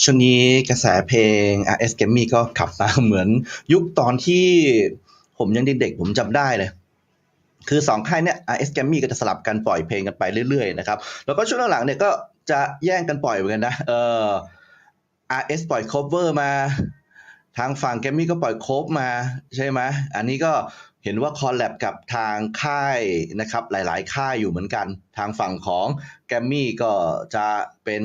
ช่วงนี้กระแสเพลง RS g a m m y ก็ขับมาเหมือนยุคตอนที่ผมยังเด็กๆผมจำได้เลย คือสองค่ายเนี่ย RS g a m m y ก็จะสลับกันปล่อยเพลงกันไปเรื่อยๆนะครับ แล้วก็ช่วงหลังๆเนี่ยก็จะแย่งกันปล่อยเหมือนกันนะเออ RS ปล่อย cover มา ทางฝั่ง g a m m y ก็ปล่อยโคฟมาใช่ไหมอันนี้ก็ เห็นว่าคอลแลบกับทางค่ายนะครับหลาย ๆ ค่ายอยู่เหมือนกัน ทางฝั่งของแกมมี่ก็จะเป็น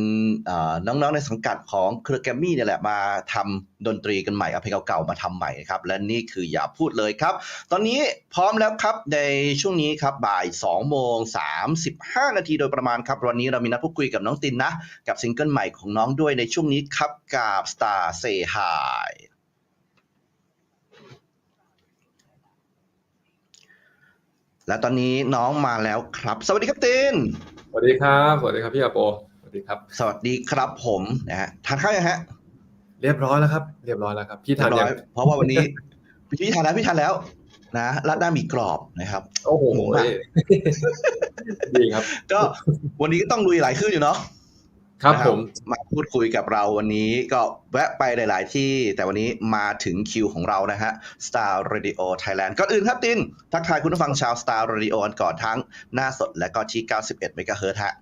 น้อง ๆ ในสังกัดของเครือแกมมี่เนี่ยแหละมาทำดนตรีกันใหม่เอาเพลงเก่า ๆ มาทำใหม่ครับ และนี่คืออย่าพูดเลยครับ ตอนนี้พร้อมแล้วครับในช่วงนี้ครับบ่าย2โมง35 นาทีโดยประมาณครับ วันนี้เรามีนัดพูดคุยกับน้องตินนะ กับซิงเกิลใหม่ของน้องด้วยในช่วงนี้ครับกับ Star Say Hi และตอนนี้น้องมาแล้วครับ สวัสดีครับตินสวัสดีครับ สวัสดีครับพี่อาโปสวัสดีครับ สวัสดีครับผมนะฮะทานข้าวยังฮะ เรียบร้อยแล้วครับ เรียบร้อยแล้วครับ พี่เรีทายนบร้ยัองยเพราะว่าวันนี้พี่ทานแล้วพี่ทานแล้วนะรัดหน้าหมีกรอบนะครับ โอ้โหหมูหมักดีครับ ก็วันนี้ก็ต้องลุยหลายขึ้นอยู่เนาะ ครับนะผมมาพูดคุยกับเราวันนี้ก็แวะไปหลาย ๆ ที่แต่วันนี้มาถึงคิวของเรานะฮะ Star Radio Thailand ก่อนอื่นครับติน ทักทายคุณผู้ฟังชาว Star Radio กันก่อนทั้งหน้าสดและก็ที่ 91 เมกะเฮิรตซ์ฮะ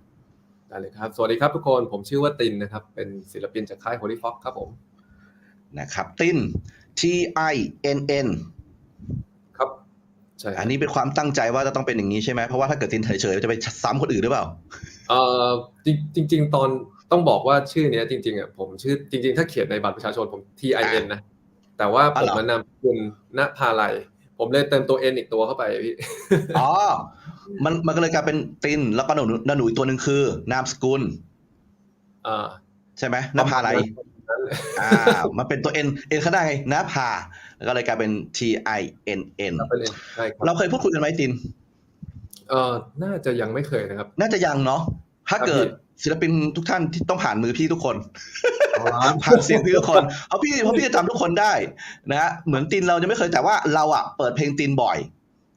ได้เลยครับ สวัสดีครับทุกคนผมชื่อว่าตินนะครับ เป็นศิลปินจากค่าย Holy Fox ครับผมนะครับติน T I N N ครับใช่ครับอันนี้เป็นความตั้งใจว่าจะต้องเป็นอย่างนี้ใช่ไหมเพราะว่าถ้าเกิดตินเฉย ๆ จะไปซ้ำคนอื่นหรือเปล่า เอ่อจริงจริงๆตอนต้องบอกว่าชื่อเนี้ยจริงๆอะผมชื่อจริง ๆ ถ้าเขียนในบัตรประชาชนผม T I N นะ แต่ว่าอ๋ผอมเหรอมานำคุณณภาลัยผมเลยเติมตัว N อีกตัวเข้าไปพี่อ๋อมันมันก็เลยกลายเป็นตินแล้วก็หนูหนูอีกตัวหนึ่งคือ นามสกุลอ่าใช่ไหมนภาอะไรนั่นแหละอ่า มันเป็นตัว N N ข้างหน้าไงนภาแล้วก็เลยกลายเป็น T I N N ครับเป็น N ใช่ครับเราเคยพูดคุยกันไหมติน เออน่าจะยังไม่เคยนะครับ น่าจะยังเนาะถ้าครับเกิดพี่ศิลปินทุกท่านที่ต้องผ่านมือพี่ทุกคนอ๋อผ่านเสียงพี่ทุกคนเอาพี่เพราะพี่จะจำทุกคนได้นะฮะเหมือนตินเราจะไม่เคยแต่ว่าเราอะเปิดเพลงตินบ่อย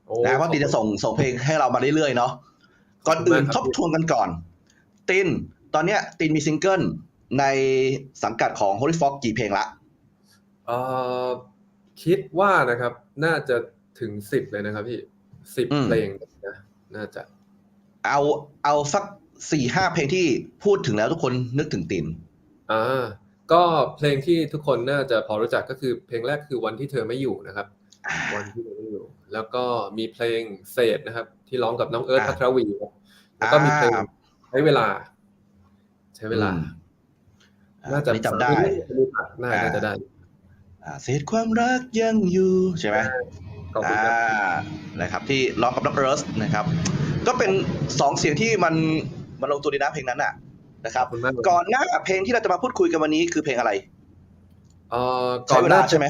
โอ้นะเพราะตินจะส่งส่งเพลงให้เรามาเรื่อยๆเนาะก่อนขอบคุณอื่นมากครับทบทวนกันก่อน ตินตอนเนี้ยตินมีซิงเกิลในสังกัดของ Holy Fox กี่เพลงละเอ่อคิดว่านะครับ น่าจะถึงสิบเลยนะครับพี่สิบอืมเพลงนะ น่าจะ เอาเอาสักสี่ห้าเพลงที่พูดถึงแล้วทุกคนนึกถึงตินอ่าก็เพลงที่ทุกคนน่าจะพอรู้จักก็คือเพลงแรกคือวันที่เธอไม่อยู่นะครับ วันที่เธอไม่อยู่ แล้วก็มีเพลงเศษนะครับ ที่ร้องกับน้องเอิร์ธอ่าพัทรวีครับแล้วก็มีเพลงอ่าใช้เวลา ใช้เวลาอืมน่าจะอันนี้จำได้น่าน่าจะได้อ่าเศษความรักยังอยู่ใช่ไหม ขอบคุณอ่าครับนะครับ ที่ร้องกับน้องเอิร์ธนะครับ ก็เป็นสองเสียงที่มันมันลงตัวดีนะเพลงนั้นน่ะนะคขรัอบบคุณมากเลยก่อนหน้าเพลงที่เราจะมาพูดคุยกันวันนี้คือเพลงอะไรเอ่อใช้เวลาก่อนน้ใช่ไหม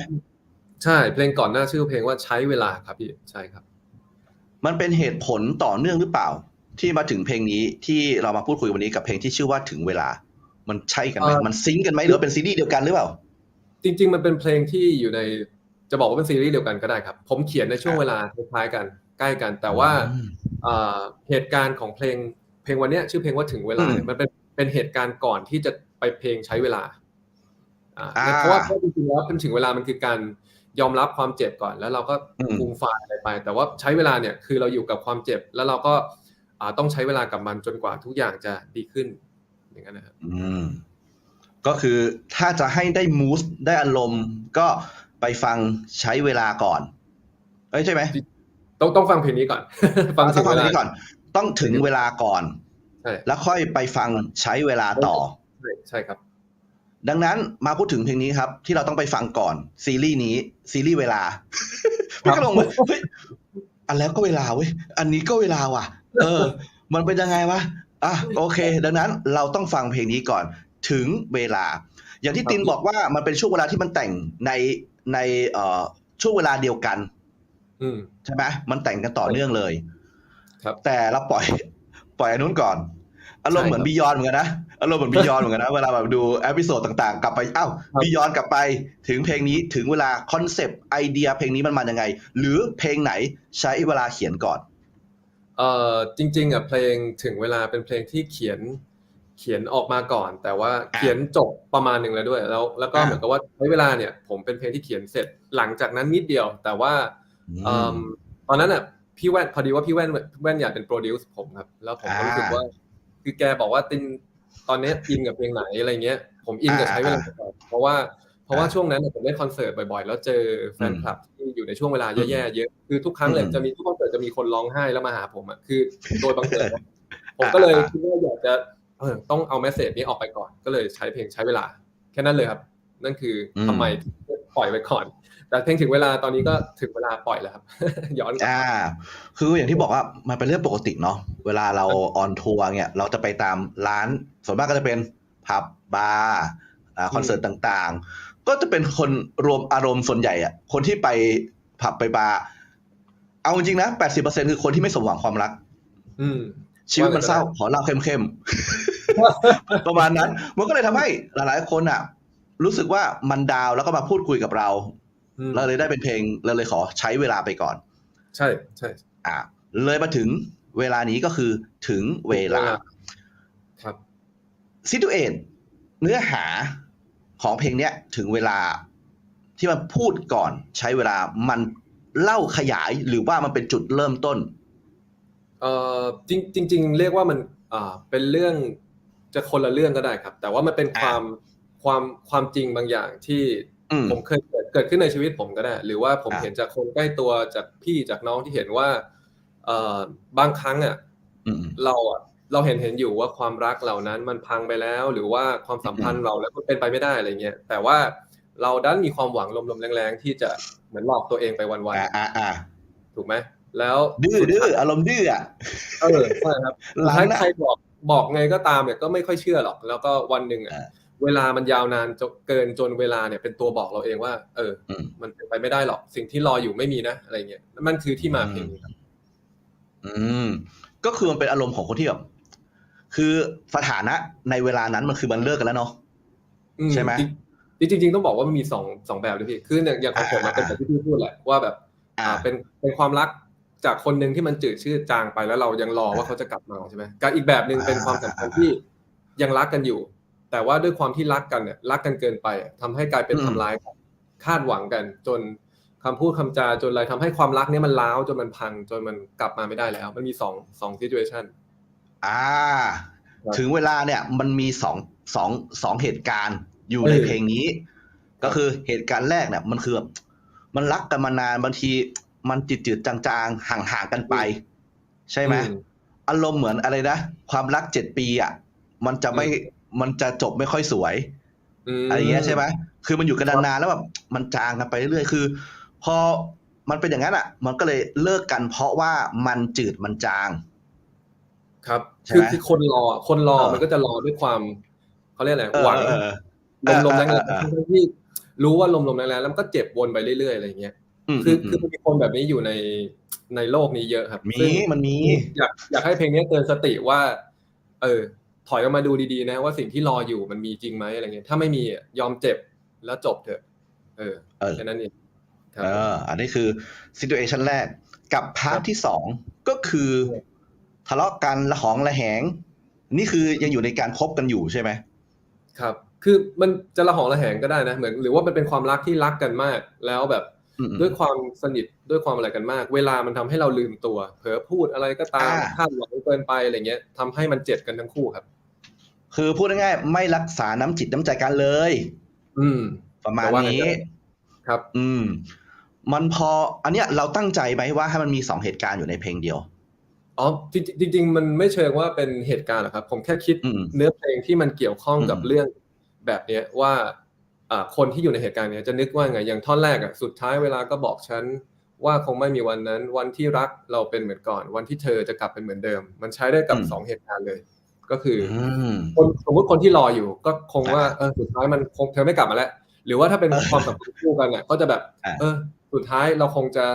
ใช่ เพลงก่อนหน้าชื่อเพลงว่าใช้เวลาครับพี่ใช่ครับ มันเป็นเหตุผลต่อเนื่องหรือเปล่า ที่มาถึงเพลงนี้ที่เรามาพูดคุยวันนี้กับเพลงที่ชื่อว่าถึงเวลา มันใช่กันไหมเอ่อมันซิงค์กันไหมหรือว่าเป็นซีรีส์เดียวกันหรือเปล่าจริง ๆ มันเป็นเพลงที่อยู่ใน จะบอกว่าเป็นซีรีส์เดียวกันก็ได้ครับ ผมเขียนในช่วงอ่าเวลาคล้ายๆกันใกล้กัน แต่ว่าอืมเอ่อเหตุการณ์ของเพลงเพลงวันเนี้ยชื่อเพลงว่าถึงเวลาอืมเนี่ยมันเป็นเป็นเหตุการณ์ก่อนที่จะไปเพลงใช้เวลาอ่าอ่าเพราะว่าเพราะจริงๆแล้วเป็นถึงเวลามันคือการยอมรับความเจ็บก่อน แล้วเราก็อืมฟูมฟายอะไรไป แต่ว่าใช้เวลาเนี่ยคือเราอยู่กับความเจ็บ แล้วเราก็อ่าต้องใช้เวลากับมันจนกว่าทุกอย่างจะดีขึ้น อย่างนั้นนะครับอืมก็คือถ้าจะให้ได้มูสได้อารมณ์ก็ ไปฟังใช้เวลาก่อนเอ้ยใช่ไหมต้องต้องฟังเพลงนี้ก่อน ฟังต้ถึองงฟัเวงลานี้ก่อน ต้องถึงเวลาก่อนใช่แล้วค่อยไปฟังใช้เวลาต่อใช่ใช่ครับ ดังนั้นมาพูดถึงเพลงนี้ครับ ที่เราต้องไปฟังก่อน ซีรีส์นี้ ซีรีส์เวลาพี่ก็ลงไปเฮ้ยอันแล้วก็เวลาเว้ยอันนี้ก็เวลาว่ะ เออ มันเป็นยังไงวะอะโอเค ดังนั้นเราต้องฟังเพลงนี้ก่อน ถึงเวลา อย่างที่ครับตินบอกว่ามันเป็นช่วงเวลาที่มันแต่งใน ในเอ่อช่วงเวลาเดียวกันอืมใช่ไหมมันแต่งกันต่อเนื่องเลย ครับ แต่เราปล่อย ปล่อยอันนู้นก่อน อารมณ์เหมือนใช่ครับบียอนเหมือนกันนะอารมณ์เหมือนบียอนเหมือนกันนะเวลาแบบดูเอพิโซดต่างๆ กลับไปอ้าวครับบียอนกลับไปถึงเพลงนี้ถึงเวลาคอนเซปต์ไอเดียเพลงนี้มันมายังไง หรือเพลงไหนใช้เวลาเขียนก่อนเอ่อจริง ๆอะเพลงถึงเวลาเป็นเพลงที่เขียน เขียนออกมาก่อน แต่ว่าเขียนจบประมาณหนึ่งแล้วด้วย แล้วแล้วก็เหมือนกับว่าใช้เวลาเนี่ย ผมเป็นเพลงที่เขียนเสร็จหลังจากนั้นนิดเดียว แต่ว่าเอิ่มตอนนั้นอะพี่แว่นพอดีว่าพี่แว่นแว่นอยากเป็นโปรดิวซ์ผมครับ แล้วผมก็รู้สึกว่า คือแกบอกว่าตินตอนเนี้ยอินกับเพลงไหนอะไรเงี้ย ผมอินกับใช้เวลาก่อนเพราะว่าเพราะว่าช่วงนั้นเนี่ยผมเล่นคอนเสิร์ตบ่อยๆ แล้วเจอแฟนคลับที่อยู่ในช่วงเวลาแย่ๆเยอะคือทุกครั้งเลยจะมีทุกคอนเสิร์ตจะมีคนร้องไห้แล้วมาหาผมอะคือโดยบังเอิญนะผมก็เลยคิดว่าอยากจะ เออต้องเอาแมสเซจนี้ออกไปก่อน ก็เลยใช้เพลงใช้เวลา แค่นั้นเลยครับ นั่นคือทำไมปล่อยไว้ก่อน แต่เพลงถึงเวลาตอนนี้ก็ถึงเวลาปล่อยแล้วครับ ย้อนกลับอ่า คืออย่างที่บอกว่ามันเป็นเรื่องปกติเนาะเวลาเราออนทัวร์เนี่ยเราจะไปตามร้าน ส่วนมากก็จะเป็นผับบาร์อ่าคอนเสิร์ตต่างๆ ก็จะเป็นคนรวมอารมณ์ส่วนใหญ่อะคนที่ไปผับไปบาร์เอาจริงๆนะแปดสิบเปอร์เซ็นคือคนที่ไม่สมหวังความรัก อืมชีวิตมันเศร้า ขอเล่าเข้มๆ ประมาณนั้น มันก็เลยทำให้หลายๆ คนอะ รู้สึกว่ามันดาวแล้วก็มาพูดคุยกับเราอืมเราเลยได้เป็นเพลงเราเลยขอใช้เวลาไปก่อน ใช่ใช่อ่า เลยมาถึงเวลานี้ก็คือถึงเวลา ครับซิทูเอนเนื้อหาของเพลงเนี้ยถึงเวลาที่มันพูดก่อนใช้เวลามันเล่าขยายหรือว่ามันเป็นจุดเริ่มต้น เอ่อจริงจริง ๆ เรียกว่ามันอ่าเป็นเรื่อง จะคนละเรื่องก็ได้ครับ แต่ว่ามันเป็นความความความจริงบางอย่างที่อืมผมเคยเกิดเกิดขึ้นในชีวิตผมก็ได้ หรือว่าผมอะเห็นจากคนใกล้ตัวจากพี่จากน้องที่เห็นว่าเอ่อบางครั้งอะอืมเราอะเราเห็นเห็นอยู่ว่าความรักเหล่านั้นมันพังไปแล้ว หรือว่าความสัมพันธ์เราแล้วมันเป็นไปไม่ได้อะไรเงี้ยแต่ว่าเราดันมีความหวังลมๆแรงๆที่จะเหมือนหลอกตัวเองไปวันอ่าอ่าอ่าๆถูกไหมแล้วดื้อสุดื้อท้ายอารมณ์ดื้ออะเออใช่ครับหลังท้ายนะใครบอก บอกไงก็ตามเนี่ยก็ไม่ค่อยเชื่อหรอก แล้วก็วันหนึ่งอะอ่าเวลามันยาวนานจนเกินจนเวลาเนี่ยเป็นตัวบอกเราเองว่า เอออืมมันเป็นไปไม่ได้หรอกสิ่งที่รออยู่ไม่มีนะอะไรเงี้ยมันคือที่มาเพลงนี้ครับอืม ก็คือมันเป็นอารมณ์ของคนที่แบบคือสถานะในเวลานั้นมันคือมันเลิกกันแล้วเนาะอืใช่ไหมจริงจริงๆต้องบอกว่ามันมีสองสองแบบด้วยพี่คืออย่างอย่างของผมอะอ่าเป็นแบบที่พี่พูดแหละว่าแบบ อ่าอ่าเป็นเป็นความรัก จากคนหนึ่งที่มันจืดชืดจางไปแล้วเรายังรอว่าเขาจะกลับมาใช่ไหมกับอีกแบบหนึ่งเป็นความสัมพันธ์ที่ยังรักกันอยู่ แต่ว่าด้วยความที่รักกันเนี่ยรักกันเกินไปอะทำให้กลายเป็นอืมทำร้ายกันคาดหวังกัน จนคำพูดคำจาจนอะไรทำให้ความรักเนี้ยมันร้าวจนมันพังจนมันกลับมาไม่ได้แล้ว มันมีสองสองซิจูเอชันอ่าครับถึงเวลาเนี่ยมันมีสองสองสองเหตุการณ์อยู่ในเออเพลงนี้ ก็คือเหตุการณ์แรกเนี่ย มันคือแบบมันรักกันมานานบางที มันจืดจืดๆจางๆห่างๆกันไป ใช่ไหมอือารมณ์เหมือนอะไรนะความรักเจ็ดปีอะมันจะไม่มันจะจบไม่ค่อยสวยมอะไรเงี้ยใช่ไหมคือมันอยู่กันนานๆแล้วแบบมันจางกันไปเรื่อยๆคือ พอมันเป็นอย่างนั้นอะ มันก็เลยเลิกกันเพราะว่ามันจืดมันจาง ครับใช่คือไหมคือคนรอคนรอเออมันก็จะรอด้วยความเขาเรียกอะไรเออหวังเออลมลมๆแรงเออเออๆทั้งๆที่รู้ว่าลมลมๆแรงๆแล้วมันก็เจ็บวนไปเรื่อยๆอะไรอย่างเงี้ยม คือมคือมันมีคนแบบนี้อยู่ในในโลกนี้เยอะครับมีซึ่งมันมีอยากอยากให้เพลงนี้เตือนสติว่า เออ ถอยออกมาดูดีๆนะ ว่าสิ่งที่รออยู่มันมีจริงไหมอะไรเงี้ยถ้าไม่มีอะยอมเจ็บแล้วจบเถอะ เออเออแค่นั้นเองครับเอออันนี้คือซิ t u เอชันแรกกับพาร์ทที่สองก็คือทะเลาะกันละหองละแหง นี่คือยังอยู่ในการคบกันอยู่ใช่ไหมครับ คือมันจะละหองระแหงก็ได้นะเหมือนหรือว่ามันเป็นความรักที่รักกันมาก แล้วแบบอืม ด้วยความสนิทด้วยความอะไรกันมาก เวลามันทำให้เราลืมตัว เผลอพูดอะไรก็ตามอ่าคาดหวังเกินไปอะไรเงี้ยทำให้มันเจ็บกันทั้งคู่ครับ คือพูดง่ายๆไม่รักษาน้ำจิตน้ำใจกันเลย อืม ประมาณแต่ว่าไงนี้ก็ได้ครับ อืม มันพอ อันเนี้ยเราตั้งใจไหมว่าให้มันมีสองเหตุการณ์อยู่ในเพลงเดียวอ๋อจริงๆจริงๆมันไม่เชิงว่าเป็นเหตุการณ์หรอกครับ ผมแค่คิดอืมเนื้อเพลงที่มันเกี่ยวข้องกับอืมเรื่องแบบเนี้ยว่าอ่า คนที่อยู่ในเหตุการณ์เนี้ยจะนึกว่าไงอย่างท่อนแรกอะสุดท้ายเวลาก็บอกฉันว่าคงไม่มีวันนั้น วันที่รักเราเป็นเหมือนก่อน วันที่เธอจะกลับเป็นเหมือนเดิม มันใช้ได้กับสองเหตุการณ์เลย ก็คือออืมคนสมมติคนที่รออยู่ ก็คงว่าเออสุดท้ายมันคงเธอไม่กลับมาแล้วหรือว่าถ้าเป็นเออความสัมพันธ์คู่กันเนี่ยก็จะแบบอะเออ สุดท้ายเราคงจะ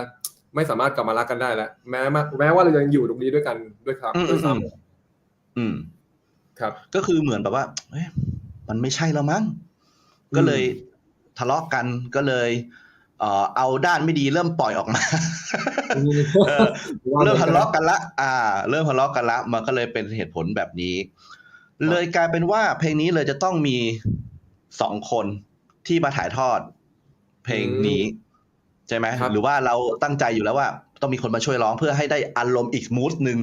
ไม่สามารถกลับมารักกันได้แล้วแม้มาแม้ว่าเรายังอยู่ตรงนี้ด้วยกันด้วยครับอืมด้วยซ้อืมอืมำครับ ก็คือเหมือนแบบว่าเอ้ยมันไม่ใช่แล้วมั้ง ก็เลยทะเลาะกันก็เลยเอ่อเอาด้านไม่ดีเริ่มปล่อยออกมาเออเริ่มทะเลาะกันละอ่า เริ่มทะเลาะกันละมันก็เลยเป็นเหตุผลแบบนี้ เลยกลายเป็นว่าเพลงนี้เลยจะต้องมีสองคนที่มาถ่ายทอด เพลงนี้ ใช่ไหมครับหรือว่าเราตั้งใจอยู่แล้วว่า ต้องมีคนมาช่วยร้องเพื่อให้ได้อารมณ์อีกมูดหนึ่ง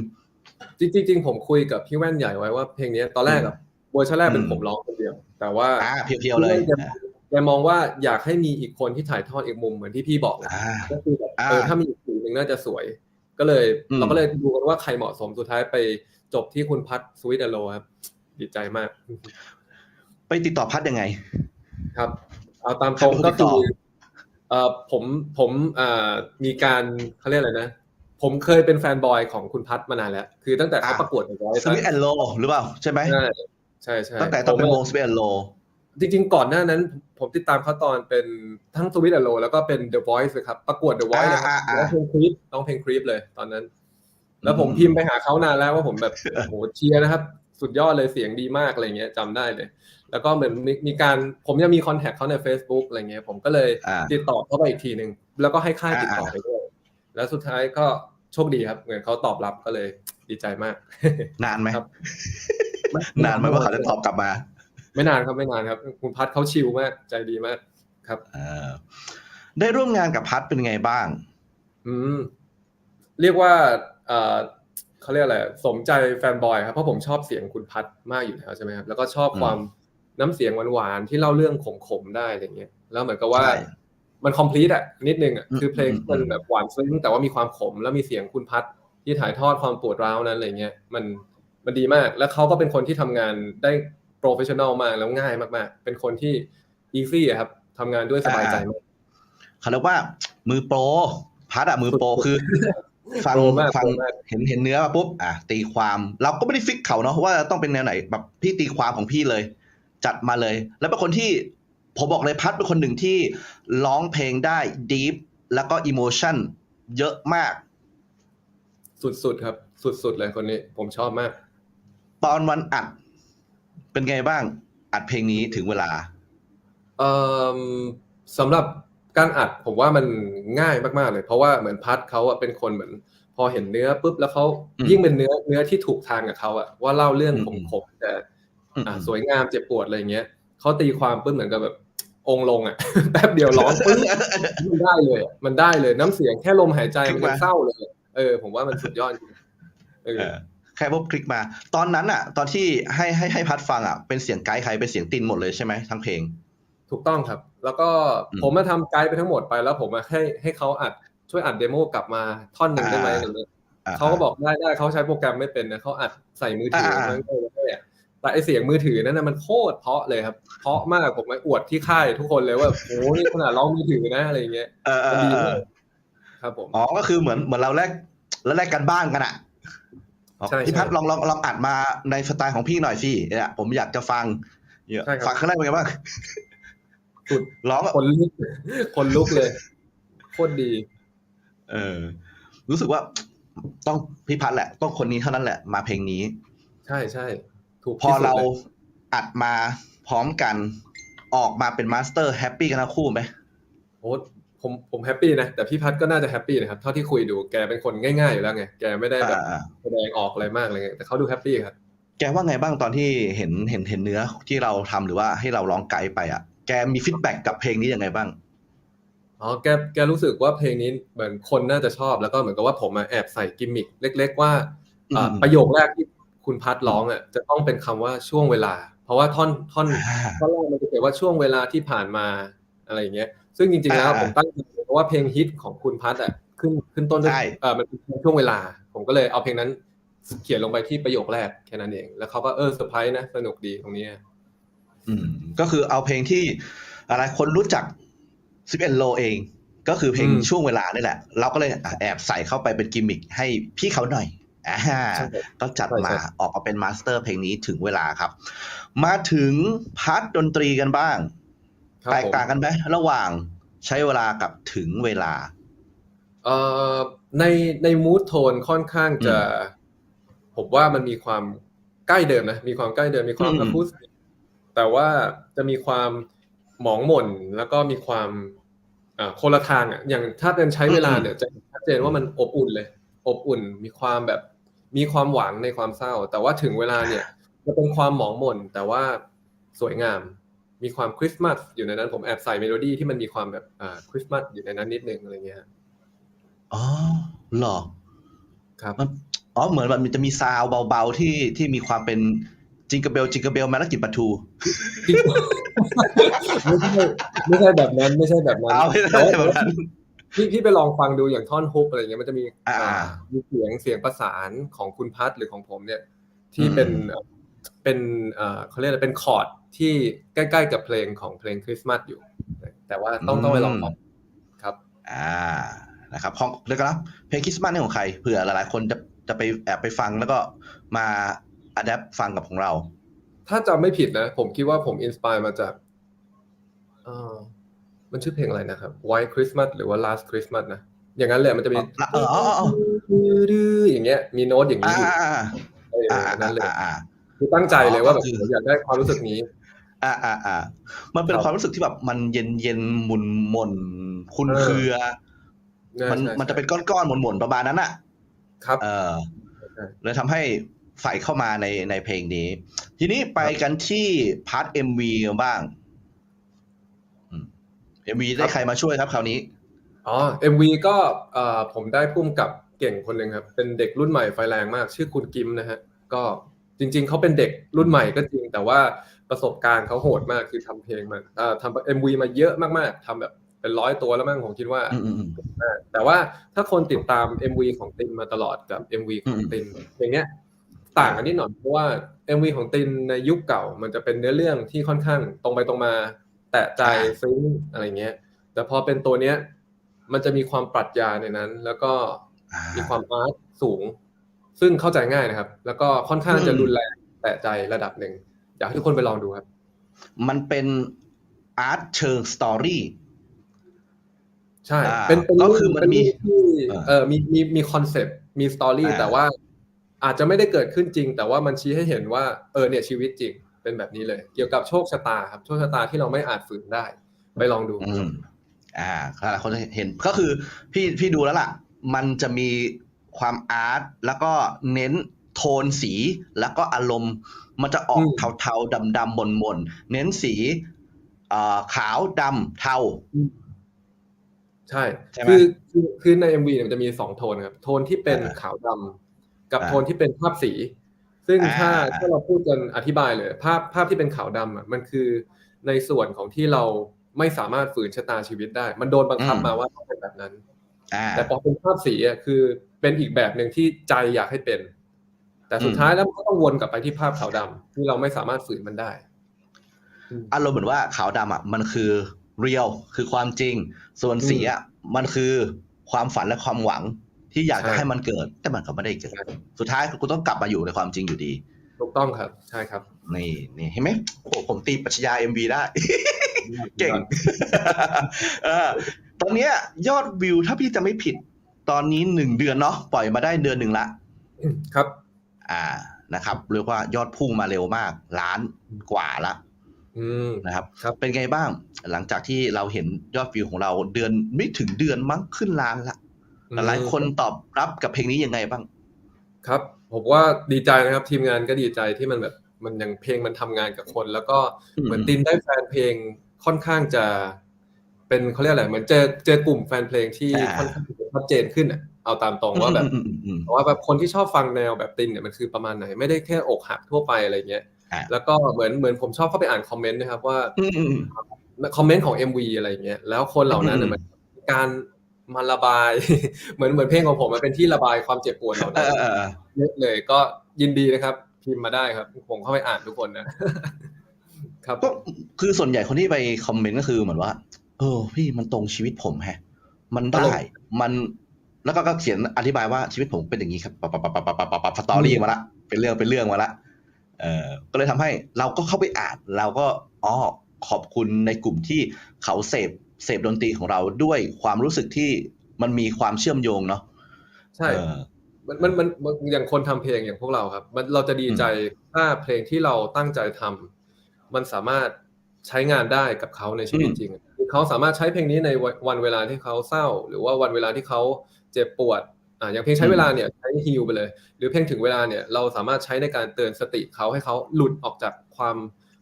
จริงๆจริงๆผมคุยกับพี่แว่นใหญ่ไว้ว่าเพลงนี้ตอนแรกอะ เวอร์ชันแรกเป็นอืมผมร้องคนเดียว แต่ว่าอ่าเพียวๆเลยพี่แว่นแกแกมองว่าอยากให้มีอีกคนที่ถ่ายทอดอีกมุมเหมือนที่พี่บอกเลยอ่าก็คือแบบอ่าเออถ้ามีอีกสีหนึ่งน่าจะสวย ก็เลยอืมเราก็เลยดูกันว่าใครเหมาะสมสุดท้ายไปจบที่คุณพัทสวิตอโลครับดีใจมาก ไปติดต่อพัดยังไง ครับ เอาตามตรงใครเป็นคนก็ติดคืต่ออเอ่อผมผมเอ่อมีการเขาเรียกอะไรนะผมเคยเป็นแฟนบอยของคุณพัทมานานแล้ว คือตั้งแต่เขาประกวดในร้อยสวิตแอนโลหรือเปล่า ใช่ไหม ใช่ใช่ใช่ตั้งแต่ตอนเป็นวงสวิตแอนโลจริงๆ ก่อนหน้านั้น ผมติดตามเขาตอนเป็นทั้งสวิตอโลแล้วก็เป็น The Voice เลยครับ ประกวด The Voice เลยครับอ่าอ่าร้องเพลงครีปร้องเพลงครีปเลยตอนนั้น แล้วผมพิมพ์ไปหาเขานานแล้วว่าผมแบบโอ้โหเชียร์นะครับ สุดยอดเลยเสียงดีมากอะไรเงี้ยจำได้เลย แล้วก็เหมือนมีมีการผมยังมีคอนแทคเขาใน Facebook อะไรเงี้ยผมก็เลยอ่าติดต่อเขาไปอีกทีหนึ่งแล้วก็ให้ค่ายอ่าติดต่อไปด้วย แล้วสุดท้ายก็โชคดีครับเหมือนเขาตอบรับก็เลยดีใจมาก นานไหมครับ นานไหมว่าเขาจะตอบกลับมา ไม่นานครับไม่นานครับ คุณพัทเขาชิลมากใจดีมากครับเออได้ร่วมงานกับพัดเป็นไงบ้าง อืม เรียกว่าเอ่อเขาเรียกอะไรสมใจแฟนบอยครับเพราะผมชอบเสียงคุณพัดมากอยู่แล้วใช่ไหมครับแล้วก็ชอบอืมความน้ำเสียงหวานๆที่เล่าเรื่องขมๆได้อะไรเงี้ยแล้วเหมือนกับว่าใช่มันคอมพลีทอะนิดนึงอะอืมคือเพลงอืมมันแบบหวานซึ้งแต่ว่ามีความขมแล้วมีเสียงคุณพัดที่ถ่ายทอดความปวดร้าวนั้นอะไรเงี้ยมัน มันดีมาก แล้วเขาก็เป็นคนที่ทำงานได้โปรเฟชชั่นอลมากแล้วง่ายมากๆ เป็นคนที่อีซี่อะครับทำงานด้วยสบายใจมากเขาเรียกว่า มือโปรพัดอะมือโปรสุดๆคือฟังโปรมากฟังโปรมากเห็นเห็นเนื้อมาปุ๊บอะตีความเราก็ไม่ได้ฟิกเขาเนาะว่าต้องเป็นแนวไหนแบบพี่ตีความของพี่เลย จัดมาเลย แล้วเป็นคนที่ผมบอกเลยพัดเป็นคนหนึ่งที่ร้องเพลงได้ดีฟแล้วก็อิโมชันเยอะมาก สุดๆครับ สุดๆเลยคนนี้ ผมชอบมาก ตอนวันอัด เป็นไงบ้าง อัดเพลงนี้ถึงเวลา เอ่อสำหรับการอัดผมว่ามันง่ายมากๆเลย เพราะว่าเหมือนพัดเขาอะเป็นคนเหมือน พอเห็นเนื้อปุ๊บแล้วเขาอืมยิ่งเป็นเนื้อเนื้อที่ถูกทางกับเขาอะว่าเล่าเรื่องอืมขมๆแต่อืมอะสวยงามเจ็บปวดอะไรเงี้ยเขาตีความปุ๊บเหมือนกับแบบองค์ลงอะแป๊บเดียวร้องปุ๊บมันได้เลยอะมันได้เลยน้ำเสียงแค่ลมหายใจมันยังเศร้าเลย เออ ผมว่ามันสุดยอดจริงเออเออแค่ปุ๊บคลิกมา ตอนนั้นอะตอนที่ให้ให้ให้พัดฟังอะเป็นเสียงไกด์ใครเป็นเสียงตินหมดเลยใช่ไหมทั้งเพลง ถูกต้องครับ แล้วก็อืมผมมาทำไกด์ไปทั้งหมดไปแล้วผมมาให้ให้เขาอัดช่วยอัดเดโมกลับมาท่อนหนึ่งได้ไหมอ่าอะไรเงี้ยอะเขาก็บอกได้ได้เขาใช้โปรแกรมไม่เป็นนะเขาอัดใส่มือถืออ่ามันก็เลยเนี่ยแต่ไอเสียงมือถือนั้นนะมันโคตรเพราะเลยครับ เพราะมากผมมาอวดที่ค่ายทุกคนเลยว่าโอ้โหนี่ขนาดร้องมือถือนะอะไรเงี้ยเออเอมันอดีเอมาอกครับผมอ๋อก็คือเหมือนเหมือนเราแลกแล้วแลกกันบ้านกันอะอ๋อ ใช่พี่ใช่พัดลองลองลองอัดมาในสไตล์ของพี่หน่อยสิเนี่ยผมอยากจะฟังเนี่ยใช่ครับฟังข้างแรกเป็นไงบ้างสุดร้องอะคนลุกคนลุกเลยโคตรดี เออ รู้สึกว่าต้องพี่พัดแหละ ต้องคนนี้เท่านั้นแหละ มาเพลงนี้ ใช่ใช่ถูกพอที่สุดเราลยอัดมาพร้อมกันออกมาเป็นมาสเตอร์แฮปปี้กันทั้งคู่ไหมโอ้ ผมผมแฮปปี้นะ แต่พี่พัดก็น่าจะแฮปปี้นะครับ เท่าที่คุยดูแกเป็นคนง่ายๆอยู่แล้วไง แกไม่ได้แบบอ่าแสดงออกอะไรมากอะไรเงี้ยแต่เขาดูแฮปปี้ครับ แกว่าไงบ้างตอนที่เห็นเห็นเห็นเนื้อที่เราทำหรือว่าให้เราร้องไกด์ไปอะ แกมีฟีดแบ็กกับเพลงนี้ยังไงบ้างอ๋อแกแกรู้สึกว่าเพลงนี้เหมือนคนน่าจะชอบแล้วก็เหมือนกับว่าผมมาแอบใส่กิมมิคเล็ก ๆ ว่าอ่าอืมประโยคแรกที่คุณพัดร้องอะจะต้องเป็นคำว่าช่วงเวลา เพราะว่าท่อนท่อนอ่าท่อนแรกมันจะเขียนว่าช่วงเวลาที่ผ่านมาอะไรอย่างเงี้ย ซึ่งจริงๆแล้วอ่าผมตั้งใจเพราะว่าเพลงฮิตของคุณพัดอะขึ้นขึ้นต้นด้วยใช่เออมันเป็นช่วงเวลา ผมก็เลยเอาเพลงนั้นเขียนลงไปที่ประโยคแรกแค่นั้นเอง แล้วเขาก็เออเซอร์ไพรส์นะสนุกดีตรงนี้อืมก็คือเอาเพลงที่อะไรคนรู้จัก11โลเอง ก็คือเพลงอืมช่วงเวลานี่แหละ เราก็เลยอะแอบใส่เข้าไปเป็นกิมมิคให้พี่เขาหน่อยอ่าใช่ก็จัดใช่มาใช่ออกมาเป็นมาสเตอร์เพลงนี้ถึงเวลาครับ มาถึงพาร์ทดนตรีกันบ้างครับ แตกผมต่างกันไหมระหว่างใช้เวลากับถึงเวลาเอ่อในในมูทโทนค่อนข้างจะ ผมว่ามันมีความใกล้เดิมนะ มีความใกล้เดิมมีความอืมอะคูสติกแต่ว่าจะมีความหมองหม่นแล้วก็มีความอ่าคนละทางอะอย่างถ้าเป็นใช้เวลาเนี่ยจะชัดเจนว่ามันอบอุ่นเลย อบอุ่นมีความแบบมีความหวังในความเศร้า แต่ว่าถึงเวลาเนี่ยจะเป็นความหมองหม่นแต่ว่าสวยงาม มีความคริสต์มาสอยู่ในนั้นผมแอบใส่เมโลดี้ที่มันมีความแบบอ่าคริสต์มาสอยู่ในนั้นนิดนึงอะไรเงี้ยอ๋อเหรอครับมันอ๋อเหมือนมันจะมีซาวด์เบาๆที่ที่มีความเป็นจิงกระเบลจิงกระเบลแมลกิจปลาทูไม่ใช่ไม่ใช่แบบนั้นไม่ใช่แบบนั้นเอาไม่แต่ได้ว่าแบบนั้นพี่พี่ไปลองฟังดูอย่างท่อนฮุกอะไรเงี้ยมันจะมีอ่าอ่ามีเสียงเสียงประสานของคุณพัทหรือของผมเนี่ย ที่เป็นอืม เอ่อเป็นเอ่อเขาเรียกอะไรเป็นคอร์ดที่ใกล้ๆกับเพลงของเพลงคริสต์มาสอยู่ แต่ว่าต้องต้องไปลองฟังครับ อ่านะครับของเรียกกันนะเพลงคริสต์มาสนี่ของใครเผื่อหลายๆ คนจะจะไปแอบไปฟังแล้วก็มาอัดแอปฟังกับของเรา ถ้าจำไม่ผิดนะ ผมคิดว่าผมอินสปายมาจากเอ่อมันชื่อเพลงอะไรนะครับ White Christmas หรือว่า Last Christmas นะ อย่างนั้นแหละมันจะมีอ๋ออ๋ออ๋ออ๋อดื้อๆอย่างเงี้ย มีโน้ตอย่างอ่านี้อยู่อ่าเอออ่าอันนั้นเลยอ่าอ่า คือตั้งใจเลยว่าแบบก็คือผมอยากได้ความรู้สึกนี้ อ่าอ่าอ่ามันเป็นครับความรู้สึกที่แบบมันเย็นเย็นๆหมุนหม่นๆคุณเออเครือใช่มันใช่มันจะเป็นก้อนๆหม่นๆประมาณนั้นอะ ครับ เออใช่เลยทำให้ใส่เข้ามาในในเพลงนี้ ทีนี้ไปกันที่พาร์ทเอ็มวีกันบ้างเอ็มวีได้ใครมาช่วยครับคราวนี้ อ๋อ MV ก็เอ่อผมได้พุ่มกับเก่งคนหนึ่งครับ เป็นเด็กรุ่นใหม่ไฟแรงมาก ชื่อคุณกิมนะฮะ ก็ จริง ๆเขาเป็นเด็กรุ่นใหม่ก็จริง แต่ว่าประสบการณ์เขาโหดมากคือทำเพลงมาเอ่อทำ MV มาเยอะมากๆทำแบบเป็นร้อยตัวแล้วมั้งผมคิดว่าอืมอืมอืมแต่ว่าถ้าคนติดตาม MV ของตินมาตลอดกับ MV ของอืมตินอย่างเงี้ยต่างกันนิดหน่อยเพราะว่า MV ของตินในยุคเก่า มันจะเป็นเนื้อเรื่องที่ค่อนข้างตรงไปตรงมา แตะใจซึ้งอะไรเงี้ย แต่พอเป็นตัวเนี้ย มันจะมีความปรัชญาในนั้น แล้วก็อ่ามีความอาร์ตสูง ซึ่งเข้าใจง่ายนะครับ แล้วก็ค่อนข้างจะอืมรุนแรงแตะใจระดับหนึ่ง อยากให้ทุกคนไปลองดูครับ มันเป็นอาร์ตเชิงสตอรี่ใช่อ่าเป็นเป็นก็รูปคือมันเป็นมีรูปที่เออเออมีมีมีคอนเซปต์มีสตอรี่อ่าแต่ว่าอาจจะไม่ได้เกิดขึ้นจริง แต่ว่ามันชี้ให้เห็นว่าเออเนี่ยชีวิตจริงเป็นแบบนี้เลย เกี่ยวกับโชคชะตาครับโชคชะตาที่เราไม่อาจฝืนได้ ไปลองดู อืมอ่าหลายคนจะเห็นก็คือพี่พี่ดูแล้วล่ะ มันจะมี ความอาร์ตแล้วก็เน้นโทนสีแล้วก็อารมณ์ มันจะออกอืมเทาๆดำๆบนๆเน้นสีเอ่อขาวดำเทาใช่ใช่ไหมคือคือคือใน MV เนี่ยมันจะมีสองโทนครับ โทนที่เป็นอ่าขาวดำกับอ่าโทนที่เป็นภาพสี ซึ่งอ่าถ้าอ่าถ้าเราพูดกันอธิบายเลย ภาพภาพที่เป็นขาวดำอะมันคือในส่วนของที่เราไม่สามารถฝืนชะตาชีวิตได้ มันโดนบังคับมาว่าต้องเป็นแบบนั้นอ่าแต่พอเป็นภาพสีอะคือ เป็นอีกแบบหนึ่งที่ใจอยากให้เป็น แต่สุดอืมท้ายแล้วมันก็ต้องวนกลับไปที่ภาพขาวดำที่เราไม่สามารถฝืนมันได้อืมอารมณ์เหมือนว่าขาวดำอะมันคือเรียลคือความจริง ส่วนสีอะมันคือความฝันและความหวังที่อยากจะใช่ให้มันเกิด แต่มันก็ไม่ได้เกิดใช่สุดท้ายกูต้องกลับมาอยู่ในความจริงอยู่ดีถูกต้องครับ ใช่ครับ นี่นี่เห็นไหมโอ้โหผมตีปรัชญา MV ได้ เก่งเออตอนเนี้ยยอดวิวถ้าพี่จะไม่ผิด ตอนนี้หนึ่งเดือนเนาะปล่อยมาได้เดือนหนึ่งละครับ อ่านะครับเรียกว่ายอดพุ่งมาเร็วมากล้านกว่าละอืมนะครับครับเป็นไงบ้าง หลังจากที่เราเห็นยอดวิวของเราเดือนไม่ถึงเดือนมั้งขึ้นล้านละหลายคนตอบรับกับเพลงนี้ยังไงบ้าง ครับ ผมว่าดีใจนะครับ ทีมงานก็ดีใจที่มันแบบมันยังเพลงมันทำงานกับคน แล้วก็อืมเหมือนตินได้แฟนเพลงค่อนข้างจะ เป็นเขาเรียกอะไรเหมือนเจอเจอกลุ่มแฟนเพลงที่อ่าค่อนข้างจะชัดเจนขึ้นอะเอาตามตรงว่าแบบอืมอืมอืมว่าแบบคนที่ชอบฟังแนวแบบตินเนี่ยมันคือประมาณไหนไม่ได้แค่อกหักทั่วไปอะไรเงี้ยอ่าแล้วก็เหมือนเหมือนผมชอบเข้าไปอ่านคอมเมนต์นะครับว่าอืมอืมอืมคอมเมนต์ของ MV อะไรเงี้ยแล้วคนเหล่านั้นน่ะอืมมันการมาระบาย เหมือนเหมือนเพลงของผมมันเป็นที่ระบายความเจ็บปวดเหล่าเอนั้นอเออเออเยอะเลยก็ยินดีนะครับพิมพ์มาได้ครับผมเข้าไปอ่านทุกคนนะครับก็คือส่วนใหญ่คนที่ไปคอมเมนต์ก็คือเหมือนว่าเออ พี่มันตรงชีวิตผมแฮะ มันได้มันแล้วก็ก็เขียนอธิบายว่าชีวิตผมเป็นอย่างนี้ครับปับปับปับปับปับปับปับสตอรี่มาละเป็นเรื่องเป็นเรื่องมาละเออก็เลยทำให้เราก็เข้าไปอ่านเราก็อ๋อขอบคุณในกลุ่มที่เขาเสพเสพดนตรีของเราด้วยความรู้สึกที่มันมีความเชื่อมโยงเนาะใช่เออมันมันมันมันอย่างคนทำเพลงอย่างพวกเราครับ มันเราจะดีใจถ้าเพลงที่เราตั้งใจทำมันสามารถใช้งานได้กับเขาในชีวิตอืมจริงคือ เขาสามารถใช้เพลงนี้ในวันวันเวลาที่เขาเศร้า หรือว่าวันเวลาที่เขาเจ็บปวดอ่าอย่างเพลงใช้เวลาเนี่ยใช้ฮิลไปเลย หรือเพลงถึงเวลาเนี่ยเราสามารถใช้ในการเตือนสติเขาให้เขาหลุดออกจากความ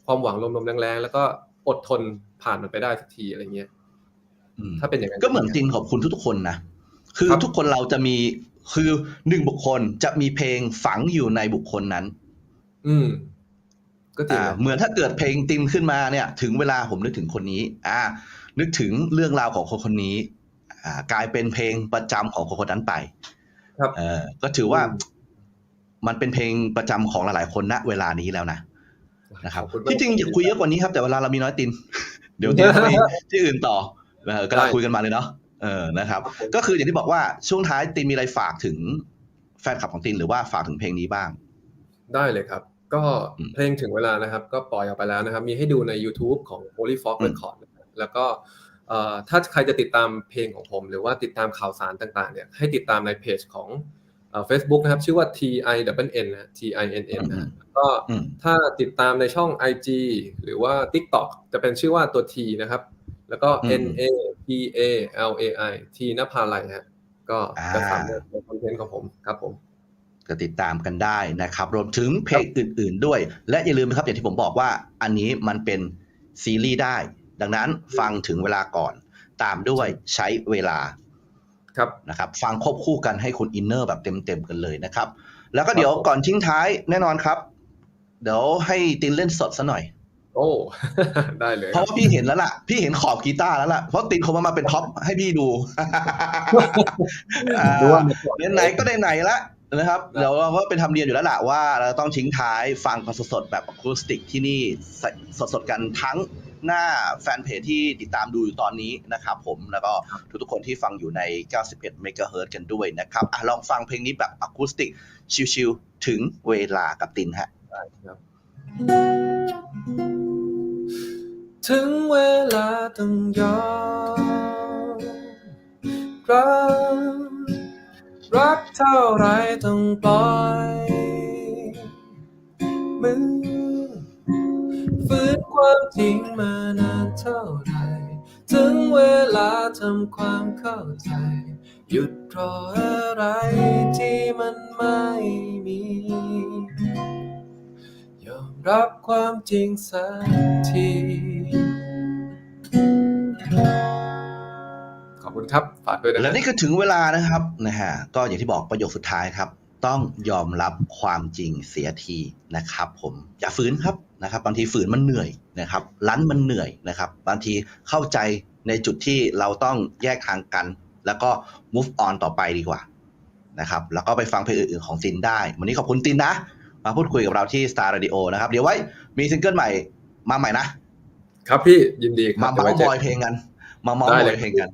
ความหวังลมๆแรงๆแล้วก็อดทนผ่านมันไปได้สักทีอะไรเงี้ยอืมถ้าเป็นอย่างนั้นก็เหมือนตินขอบคุณทุกๆคนนะคือครับทุกคนเราจะมีคือหนึ่งบุคคลจะมีเพลงฝังอยู่ในบุคคลนั้น อืมก็จริงอ่านะเหมือนถ้าเกิดเพลงตินขึ้นมาเนี่ย ถึงเวลาผมนึกถึงคนนี้ อ่า นึกถึงเรื่องราวของคนคนนี้อ่ากลายเป็นเพลงประจำของคนคนนั้นไป ครับเออก็ถือว่าอืมมันเป็นเพลงประจำของหลายๆคนณเวลานี้แล้วนะนะครับขอณมากที่จริงอยากคุยเยอะกว่านี้ครับ แต่เวลาเรามีน้อยติน เดี๋ยวตินไปที่อื่นต่อเออกำลังคุยกันมาเลยเนาะเออนะครับ ก็คืออย่างที่บอกว่าช่วงท้ายตินมีอะไรฝากถึงแฟนคลับของตินหรือว่าฝากถึงเพลงนี้บ้าง ได้เลยครับ ก็อืมเพลงถึงเวลานะครับ ก็ปล่อยออกไปแล้วนะครับ มีให้ดูใน YouTube ของ Holy Fox อืม Record นะครับ แล้วก็เอ่อถ้าใครจะติดตามเพลงของผม หรือว่าติดตามข่าวสารต่างๆเนี่ยให้ติดตามในเพจของเอ่อ Facebook นะครับ ชื่อว่า T I N N นะ T I N N นะฮะแล้วก็อืมถ้าติดตามในช่อง IG หรือว่า TikTok จะเป็นชื่อว่าตัว T นะครับ แล้วก็อืม N A P A L A I T นภาลัยฮะก็อ่าจะสามารถเป็นคอนเทนต์ของผมครับผมก็ติดตามกันได้นะครับ รวมถึงเพลงอื่น ๆด้วย และอย่าลืมนะครับอย่างที่ผมบอกว่าอันนี้มันเป็นซีรีส์ได้ ดังนั้นฟังถึงเวลาก่อน ตามด้วยใช้เวลาครับนะครับฟังควบคู่กันให้คุณอินเนอร์แบบเต็มๆกันเลยนะครับ แล้วก็เดี๋ยวก่อนทิ้งท้ายแน่นอนครับ เดี๋ยวให้ตินเล่นสดซะหน่อย โอ้ได้เลย เพราะว่าพี่เห็นแล้วล่ะ พี่เห็นขอบกีตาร์แล้วล่ะเพราะตินเขามามาเป็นท็อปให้พี่ดูอ่าดูว่าไหนๆก็ไหนๆละนะครับเดี๋ยวเราก็เป็นธรรมเนียมอยู่แล้วล่ะว่า เราต้องทิ้งท้ายฟังกันสดๆแบบอะคูสติกที่นี่สดๆกันทั้ง หน้าแฟนเพจที่ติดตามดูอยู่ตอนนี้นะครับผมแล้วก็ทุกๆคนที่ฟังอยู่ใน 91เมกะเฮิรตกันด้วยนะครับอะลองฟังเพลงนี้แบบอะคูสติก ชิวๆ ถึงเวลากับตินฮะถึงเวลาต้องยอมรับรักเท่าไรต้องปล่อยมือฝืน ความจริงมานานเท่าไรถึงเวลาทำความเข้าใจ หยุดรออะไรที่มันไม่มี ยอมรับความจริงสักที ขอบคุณครับ ฝากด้วยนะและนี่คือถึงเวลานะครับนะฮะก็อย่างที่บอกประโยคสุดท้ายครับ ต้องยอมรับความจริงเสียทีนะครับ ผมอย่าฝืนครับ นะครับบางทีฝืนมันเหนื่อยนะครับลั้นมันเหนื่อยนะครับบางทีเข้าใจในจุดที่เราต้องแยกทางกัน แล้วก็ move on ต่อไปดีกว่านะครับแล้วก็ไปฟังเพลงอื่นๆของตินได้ วันนี้ขอบคุณตินนะ มาพูดคุยกับเราที่ Star Radio นะครับ เดี๋ยวไว้มีซิงเกิลใหม่มาใหม่นะ ครับพี่ยินดีครัมาบเมาดี๋ยวส์ไว้บเจอยเพลงกัน มาเมาส์ได้บเลอยยเพลงกัน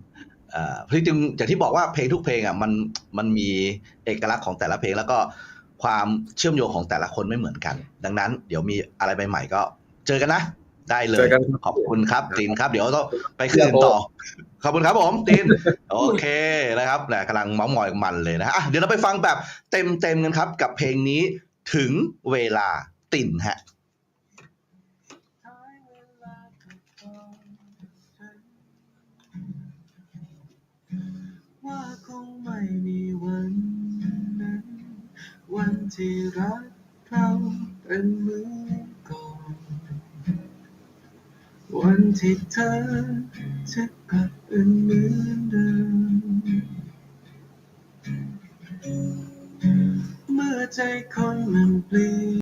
เอ่อที่จริงอย่างที่บอกว่าเพลงทุกเพลงอะมันมันมีเอกลักษณ์ของแต่ละเพลงแล้วก็ ความเชื่อมโยงของแต่ละคนไม่เหมือนกัน ดังนั้นเดี๋ยวมีอะไรใหม่ๆก็เจอกันนะ ได้เลยเจอกันขอบคุณครับตินครับ เดี๋ยวต้องไปคืนต่อ ขอบคุณครับผมตินโอเคนะครับแหละกำลังเมาส์มอยกับมันเลยนะอะเดี๋ยวเราไปฟังแบบเต็มๆกันครับ กับเพลงนี้ถึงเวลาตินฮะ วันที่รักเราเป็นเหมือนก่อน วันที่เธอจะกลับเป็นเหมือนเดิม เมื่อใจคนมันเปลี่ยน